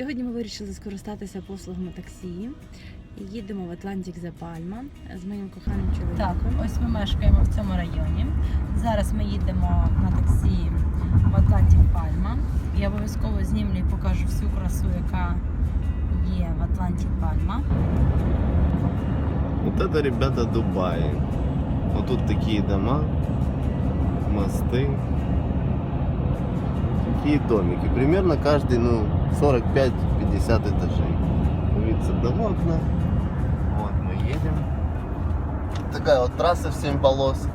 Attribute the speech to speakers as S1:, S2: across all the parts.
S1: Сьогодні ми вирішили скористатися послугами таксі. Їдемо в Атлантик за Пальма з моїм коханим чоловіком.
S2: Так, ось ми мешкаємо в цьому районі. Зараз ми їдемо на таксі в Атлантик Пальма. Я обов'язково знімлю і покажу всю красу, яка є в Атлантик Пальма.
S3: Вот это, ребята, Дубай. Вот тут такие дома, мосты, такие домики. Примерно каждый, ну, 45-50 этажей. Вид с одного окна. Вот мы едем. Такая вот трасса в 7 полос.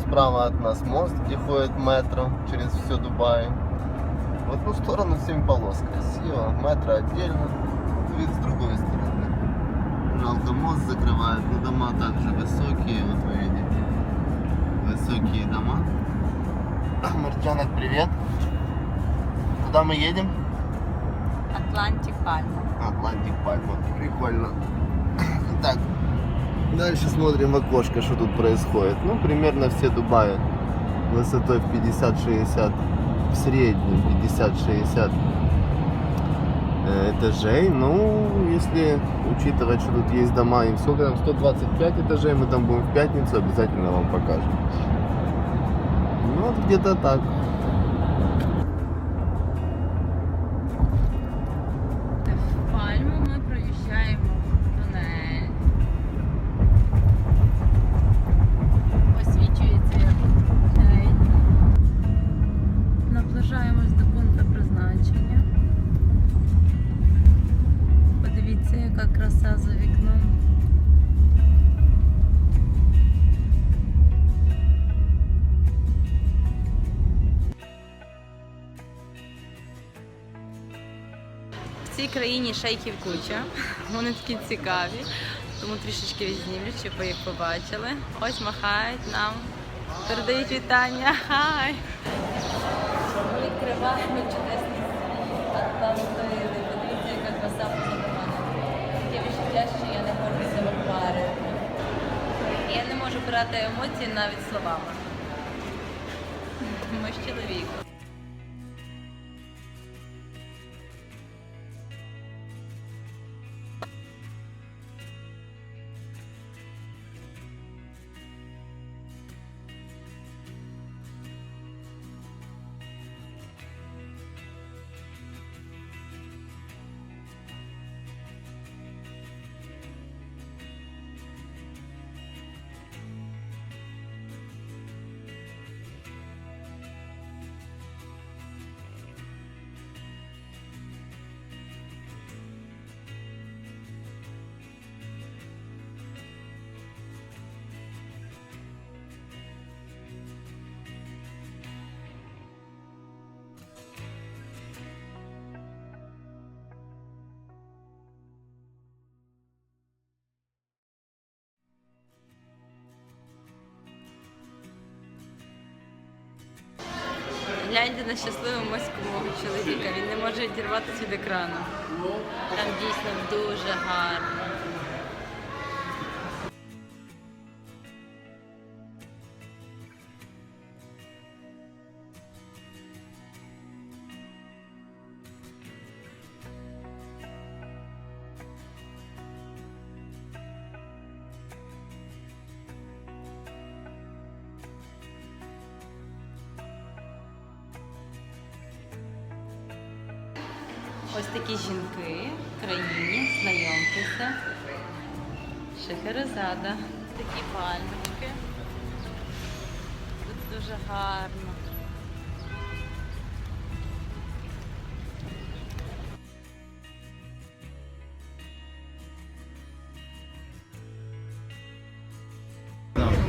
S3: Справа от нас мост, где ходит метро через все Дубай. В одну сторону 7 полос. Красиво. Метро отдельно. Вид с другой стороны. Жалко, мост закрывает, но дома также высокие, вот вы видите. Высокие дома. Мартянок, привет. Куда мы едем?
S2: Атлантик Пальма.
S3: Атлантик Пальма. Прикольно. Так, дальше смотрим в окошко, что тут происходит. Ну, примерно все Дубаи высотой в 50-60, в среднем 50-60 э, этажей. Ну, если учитывать, что тут есть дома, им сколько там, 125 этажей, мы там будем в пятницу, обязательно вам покажем. Ну, вот где-то так.
S2: Краса за вікном. В цій країні шейків куча. Вони такі цікаві. Тому трішечки відзнімлю, щоб ви їх побачили. Ось махають нам. Передають вітання. Хай! Відкриваємо чудесний можу емоції навіть словами. Ми з чоловіком. Гляньте на щасливу моську мого чоловіка. Він не може відірватися від екрану. Там дійсно дуже гарно. Ось такі жінки в країні, знайомтеся. Шехерезада. Такі пальмочки. Тут дуже гарно.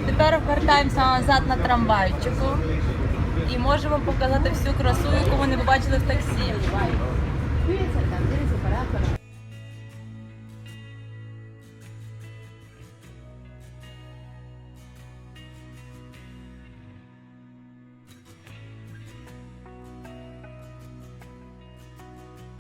S2: Тепер вертаємося назад на трамвайчику і можемо показати всю красу, яку ми не побачили в таксі.
S4: Fui en Santander separadas para...